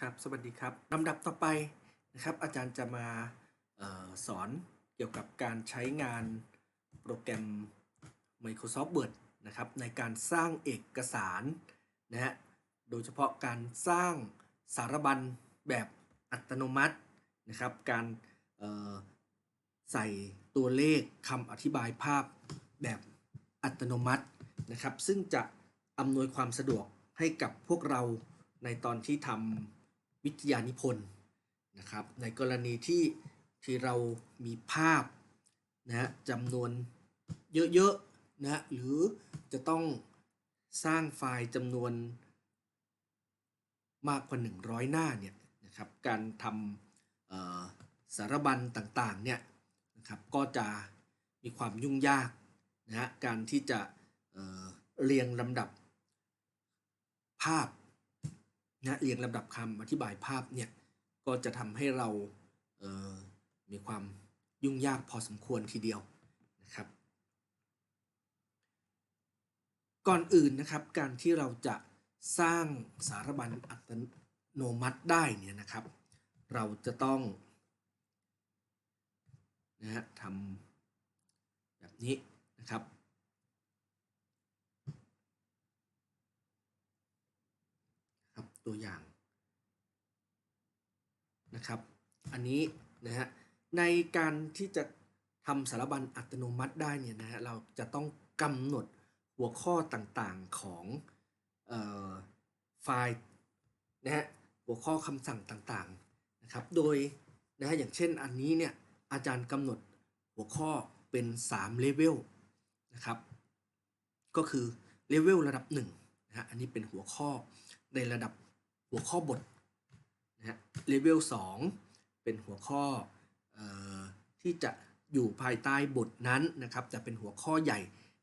ครับ สวัสดีครับลำดับต่อไปนะครับ อาจารย์จะมาออสอนเกี่ยวกับการใช้งานโปรแกรม Microsoft Word นะครับ ในการสร้างเอกสารนะฮะ โดยเฉพาะการสร้างสารบัญแบบอัตโนมัตินะครับ การใส่ตัวเลขคำอธิบายภาพแบบอัตโนมัตินะครับ ซึ่งจะอำนวยความสะดวกให้กับพวกเราในตอนที่ทำ วิทยานิพนธ์นะครับในกรณีที่ที่เรามีภาพนะฮะจำนวนเยอะๆนะหรือจะต้องสร้างไฟล์จำนวนมากกว่า 100 หน้าเนี่ยนะครับการทำสารบัญต่างๆเนี่ยนะครับก็จะมีความยุ่งยากนะฮะการที่จะเเรียงลำดับภาพ นะเรียงลำดับคำอธิบายภาพเนี่ยก็จะทำให้เราเอ่อมีความยุ่งยากพอสมควรทีเดียวนะครับ ก่อนอื่นนะครับการที่เราจะสร้างสารบัญอัตโนมัติได้เนี่ยนะครับ เราจะต้องนะฮะทำแบบนี้นะครับ ครับ ตัวอย่างนะครับ อันนี้นะฮะในการที่จะทำสารบัญอัตโนมัติได้เนี่ยนะฮะเราจะต้องกำหนดหัวข้อต่างๆของออไฟล์นะฮะหัวข้อคำสั่งต่างๆนะครับ โดยนะฮะอย่างเช่นอันนี้เนี่ยอาจารย์กำหนดหัวข้อเป็น3เลเวลนะครับ ก็คือเลเวลระดับ1นะฮะอันนี้เป็นหัวข้อในระดับ หัวข้อบทนะฮะเลเวล2เป็นหัวข้อออที่จะอยู่ภายใต้บทนั้นนะครับจะเป็นหัวข้อใหญ่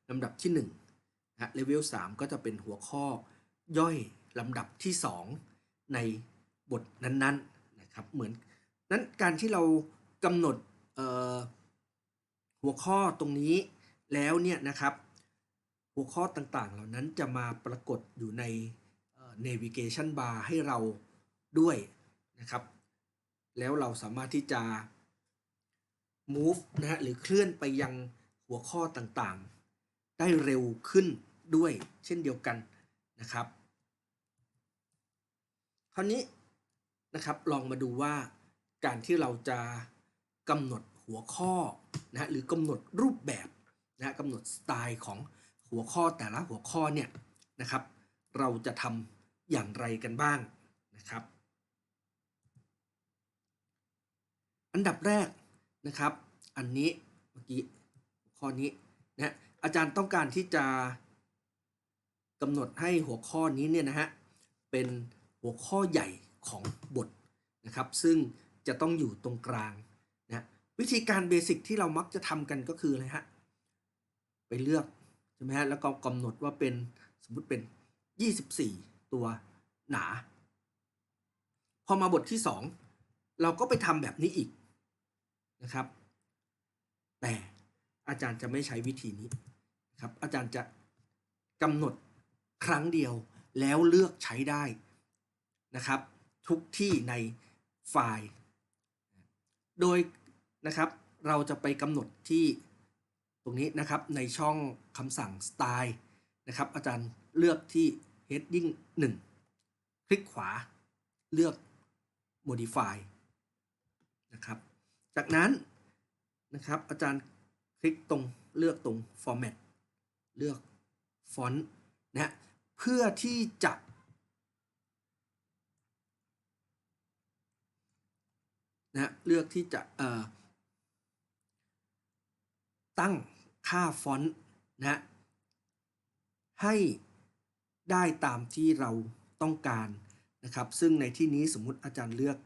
ลำดับที่1นะเลเวล3ก็จะเป็นหัวข้อย่อยลำดับที่ 2 ในบทนั้นๆนะครับเหมือนนั้นการที่เรากำหนดหัวข้อตรงนี้แล้วเนี่ยนะครับ หัวข้อต่างๆ เหล่านั้นจะมาปรากฏอยู่ใน navigation bar ให้เราด้วยนะครับ แล้วเราสามารถที่จะ move นะฮะหรือเคลื่อนไปยังหัวข้อต่างๆ ได้เร็วขึ้นด้วยเช่นเดียวกันนะครับ คราวนี้นะครับลองมาดูว่าการที่เราจะกำหนดหัวข้อนะฮะหรือกำหนดรูปแบบนะฮะกำหนดสไตล์ของหัวข้อแต่ละหัวข้อเนี่ยนะครับ เราจะทำ อย่างไรกันบ้างนะครับ อันดับแรกนะครับ อันนี้เมื่อกี้หัวข้อนี้นะอาจารย์ต้องการที่จะกำหนดให้หัวข้อนี้เนี่ยนะฮะเป็นหัวข้อใหญ่ของบทนะครับ ซึ่งจะต้องอยู่ตรงกลางนะวิธีการเบสิกที่เรามักจะทำกันก็คืออะไรฮะไปเลือกใช่ไหมฮะแล้วก็กำหนดว่าเป็นสมมติเป็น 24 ตัวหนา พอมาบทที่ 2 เราก็ไปทำแบบนี้อีกนะครับ แต่อาจารย์จะไม่ใช้วิธีนี้นครับอาจารย์จะกำหนดครั้งเดียวแล้วเลือกใช้ได้นะครับ ทุกที่ในไฟล์ โดยนะครับเราจะไปกำหนดที่ตรงนี้นะครับในช่องคำสั่ง Style นะครับอาจารย์เลือกที่ Heading 1 คลิกขวาเลือก Modify นะครับ จากนั้นนะครับอาจารย์คลิกตรงเลือกตรง Format เลือก Font นะฮะเพื่อที่จะนะฮะเลือกที่จะเอ่อตั้งค่าฟอนต์นะฮะให้ ได้ตามที่เราต้องการนะครับ ซึ่งในที่นี้สมมุติอาจารย์เลือก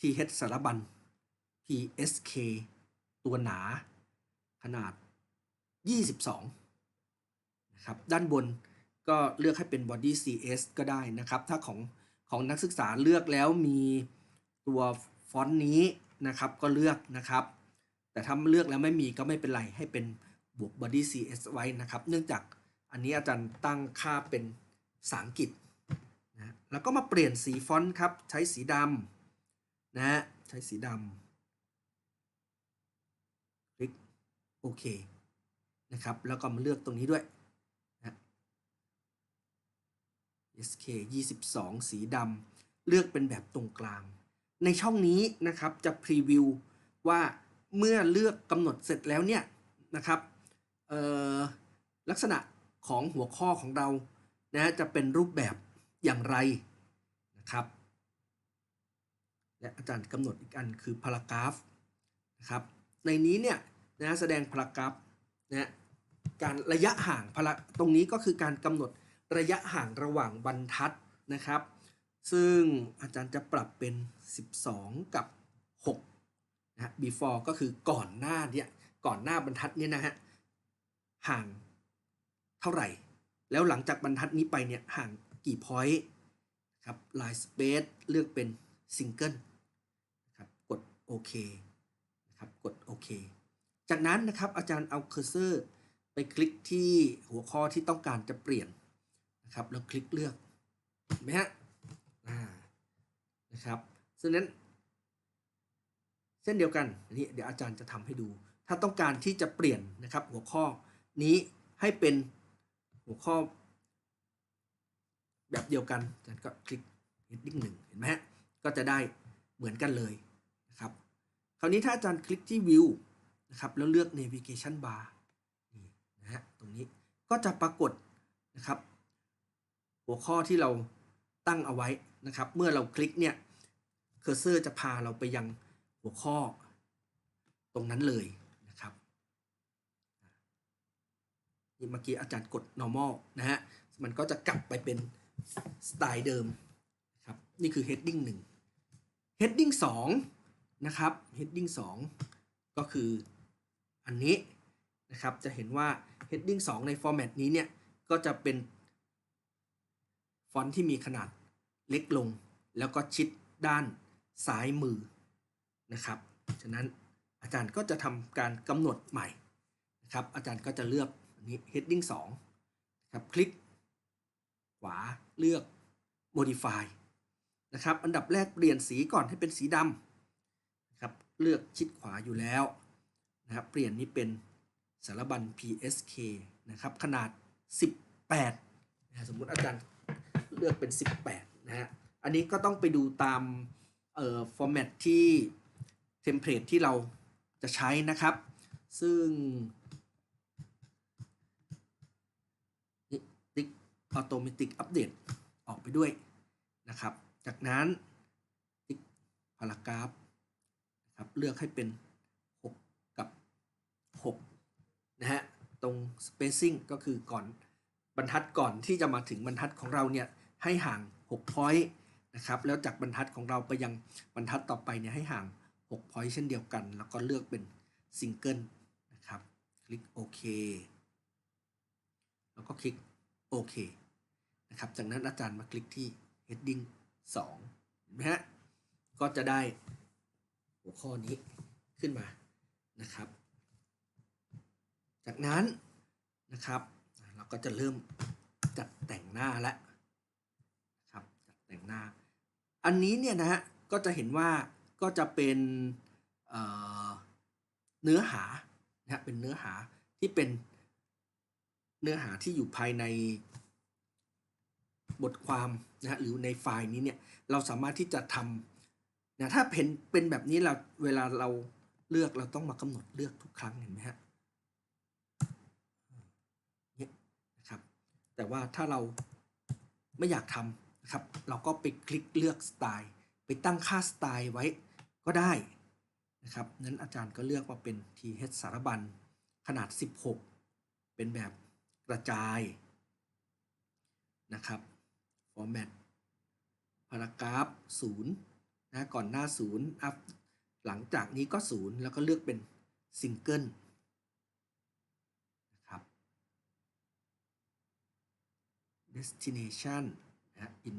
th สารบัญ psk ตัวหนา ขนาด 22 นะครับ ด้านบนก็เลือกให้เป็น body cs ก็ได้นะครับ ถ้าของของนักศึกษาเลือกแล้วมีตัวฟอนต์นี้นะครับ ก็เลือกนะครับ แต่ถ้าเลือกแล้วไม่มีก็ไม่เป็นไร ให้เป็นบวก body cs ไว้นะครับ เนื่องจาก อันนี้อาจารย์ตั้งค่าเป็นภาษาอังกฤษนะแล้วก็มาเปลี่ยนสีฟอนต์ครับใช้สีดำนะใช้สีดำคลิกโอเคนะครับแล้วก็มาเลือกตรงนี้ด้วยนะ SK 22 สีดำเลือกเป็นแบบตรงกลาง ในช่องนี้นะครับจะพรีวิวว่าเมื่อเลือกกำหนดเสร็จแล้วเนี่ยนะครับเอ่อลักษณะ ของหัวข้อของเรานะจะเป็นรูปแบบอย่างไรนะครับ และอาจารย์กำหนดอีกอันคือพารากราฟนะครับในนี้เนี่ยนะแสดงพารากราฟนะการระยะห่างพาราตรงนี้ก็คือการกำหนดระยะห่างระหว่างบรรทัดนะครับ ซึ่งอาจารย์จะปรับเป็น 12 กับ6นะฮะ before ก็คือก่อนหน้าเนี่ยก่อนหน้าบรรทัดเนี่ยนะฮะห่าง เท่าไหร่ แล้วหลังจากบรรทัดนี้ไปเนี่ยห่างกี่ point ครับ line space เลือกเป็น single นะครับกดโอเคนะครับกดโอเคจากนั้นนะครับอาจารย์เอาเคอร์เซอร์ไปคลิกที่หัวข้อที่ต้องการจะเปลี่ยนนะครับแล้วคลิกเลือกเห็นไหมฮะนะครับฉะนั้น เช่นเดียวกันนนี้เดี๋ยวอาจารย์จะทำให้ดู ถ้าต้องการที่จะเปลี่ยนนะครับหัวข้อนี้ให้เป็น หัวข้อ แบบเดียวกันอาจารย์ก็คลิก heading หนึ่งเห็นไหมฮะก็จะได้เหมือนกันเลยนะครับ คราวนี้ถ้าอาจารย์คลิกที่ view นะครับแล้วเลือก navigation bar นี่นะฮะตรงนี้ก็จะปรากฏนะครับ หัวข้อที่เราตั้งเอาไว้นะครับ เมื่อเราคลิกเนี่ยเคอร์เซอร์จะพาเราไปยังหัวข้อตรงนั้นเลยนะครับนี่ เมื่อกี้อาจารย์กด normal นะฮะ มันก็จะกลับไปเป็นสไตล์เดิมครับ นี่คือ heading 1 heading 2 นะครับ heading 2 ก็คืออันนี้นะครับ จะเห็นว่า heading 2 ใน format นี้เนี่ย ก็จะเป็นฟอนต์ที่มีขนาดเล็กลง แล้วก็ชิดด้านซ้ายมือนะครับ ฉะนั้นอาจารย์ก็จะทำการกำหนดใหม่นะครับ อาจารย์ก็จะเลือก heading 2ครับคลิกขวาเลือก modify นะครับอันดับแรกเปลี่ยนสีก่อนให้เป็นสีดำนะครับเลือกชิดขวาอยู่แล้วนะครับเปลี่ยนนี้เป็นสารบัญ PSK นะครับขนาด 18นะสมมุติอาจารย์เลือกเป็น 18นะฮะอันนี้ก็ต้องไปดูตามเอ่อฟอร์แมตที่เทมเพลตที่เราจะใช้นะครับ ซึ่งนี่ ติ๊กออโตเมติกอัปเดตออกไปด้วยนะครับ จากนั้นติ๊กพารากราฟนะครับเลือกให้เป็น 6 กับ 6 นะฮะ ตรง spacing ก็คือก่อนบรรทัดก่อนที่จะมาถึงบรรทัดของเราเนี่ย ให้ห่าง 6 point นะครับ แล้วจากบรรทัดของเราไปยังบรรทัดต่อไปเนี่ยให้ห่าง 6 point เช่นเดียวกัน แล้วก็เลือกเป็นซิงเกิลนะครับ คลิกโอเคแล้วก็คลิกโอเค นะครับ จากนั้นอาจารย์มาคลิกที่ heading 2เห็นไหมฮะ ก็จะได้หัวข้อนี้ขึ้นมานะครับ จากนั้นนะครับเราก็จะเริ่มจัดแต่งหน้าแล้วนะครับจัดแต่งหน้า อันนี้เนี่ยนะฮะก็จะเห็นว่าก็จะเป็นเเนื้อหานะฮะเป็นเนื้อหาที่เป็นเนื้อหาที่อยู่ภายใน บทความนะฮะหรือในไฟล์นี้เนี่ยเราสามารถที่จะทำนะถ้าเป็นเป็นแบบนี้เราเวลาเราเลือกเราต้องมากำหนดเลือกทุกครั้งเห็นไหมฮะนี่นะครับแต่ว่าถ้าเราไม่อยากทำนะครับเราก็ไปคลิกเลือกสไตล์ ไปตั้งค่าสไตล์ไว้ก็ได้นะครับนั้นอาจารย์ก็เลือกว่าเป็น th สารบัญขนาด 16 เป็นแบบกระจายนะครับ format พารากราฟ0นะก่อนหน้า0 up หลังจากนี้ก็ 0 แล้วก็เลือกเป็น single นะครับ destination นะฮะ in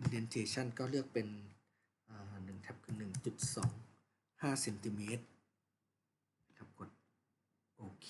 indentation ก็เลือกเป็นหนึ่งแท็บคือหนึ่งจุดสองห้าเซนติเมตรครับกดโอเค